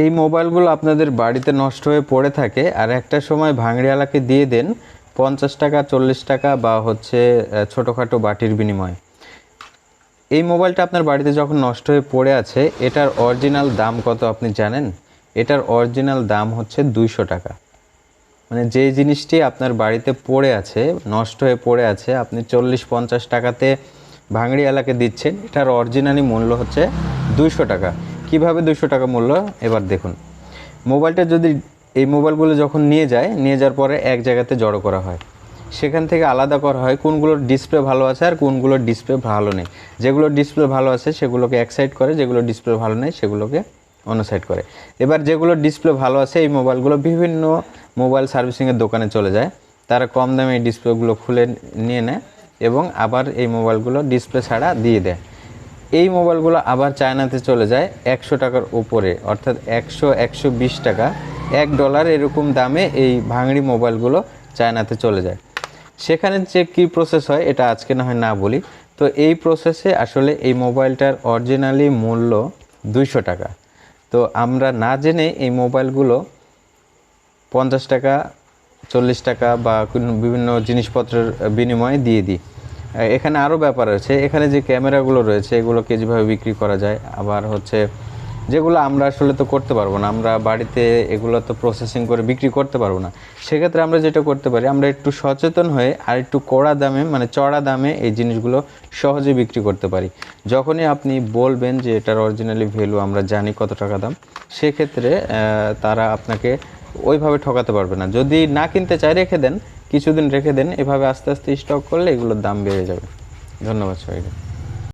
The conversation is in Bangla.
এই মোবাইলগুলো আপনাদের বাড়িতে নষ্ট হয়ে পড়ে থাকে, আর একটা সময় ভাঙড়িওয়ালাকে দিয়ে দেন পঞ্চাশ টাকা, চল্লিশ টাকা বা হচ্ছে ছোটোখাটো বাটির বিনিময়। এই মোবাইলটা আপনার বাড়িতে যখন নষ্ট হয়ে পড়ে আছে, এটার অরিজিনাল দাম কত আপনি জানেন? এটার অরিজিনাল দাম হচ্ছে দুইশো টাকা। মানে যে জিনিসটি আপনার বাড়িতে পড়ে আছে, নষ্ট হয়ে পড়ে আছে, আপনি চল্লিশ, পঞ্চাশ টাকাতে ভাঙড়ি এলাকে দিচ্ছেন, এটার অরিজিনালি মূল্য হচ্ছে দুইশো টাকা। কীভাবে দুশো টাকা মূল্য? এবার দেখুন। মোবাইলটা যদি এই মোবাইলগুলো যখন নিয়ে যায়, নিয়ে যাওয়ার পরে এক জায়গাতে জড়ো করা হয়। সেখান থেকে আলাদা করা হয় কোনগুলোর ডিসপ্লে ভালো আছে আর কোনগুলোর ডিসপ্লে ভালো নেই। যেগুলোর ডিসপ্লে ভালো আছে, সেগুলোকে এক সাইড করে যেগুলো ডিসপ্লে ভালো নেই, সেগুলোকে অন্য সাইড করে। এবার যেগুলো ডিসপ্লে ভালো আছে, এই মোবাইলগুলো বিভিন্ন মোবাইল সার্ভিসিংয়ের দোকানে চলে যায়। তারা কম দামে এই ডিসপ্লেগুলো খুলে নিয়ে নেয় এবং আবার এই মোবাইলগুলো ডিসপ্লে ছাড়া দিয়ে দেয়। এই মোবাইলগুলো আবার চায়নাতে চলে যায় একশো টাকার উপরে, অর্থাৎ একশো একশো বিশ টাকা। এক ডলার এরকম দামে এই ভাঙড়ি মোবাইলগুলো চায়নাতে চলে যায়। সেখানে যে কী প্রসেস হয়, এটা আজকে না হয় না বলি। তো এই প্রসেসে আসলে এই মোবাইলটার অরিজিনালি মূল্য দুইশো টাকা। তো আমরা না জেনে এই মোবাইলগুলো পঞ্চাশ টাকা, চল্লিশ টাকা বা বিভিন্ন জিনিসপত্রের বিনিময়ে দিয়ে দিই। এখানে আরও ব্যাপার আছে। এখানে যে ক্যামেরাগুলো রয়েছে, এগুলোকে যেভাবে বিক্রি করা যায়, আবার হচ্ছে যেগুলো আমরা আসলে তো করতে পারব না, আমরা বাড়িতে এগুলো তো প্রসেসিং করে বিক্রি করতে পারব না। সেক্ষেত্রে আমরা যেটা করতে পারি, আমরা একটু সচেতন হয়ে আর একটু কড়া দামে মানে চড়া দামে এই জিনিসগুলো সহজে বিক্রি করতে পারি। যখনই আপনি বলবেন যে এটার অরিজিনালি ভ্যালু আমরা জানি কত টাকা দাম, সেক্ষেত্রে তারা আপনাকে ওইভাবে ঠকাতে পারবে না। যদি না কিনতে চায়, রেখে দেন কিছুদিন রেখে দেন এভাবে আস্তে আস্তে স্টক করলে এগুলোর দাম বেড়ে যাবে। ধন্যবাদ সবাইকে।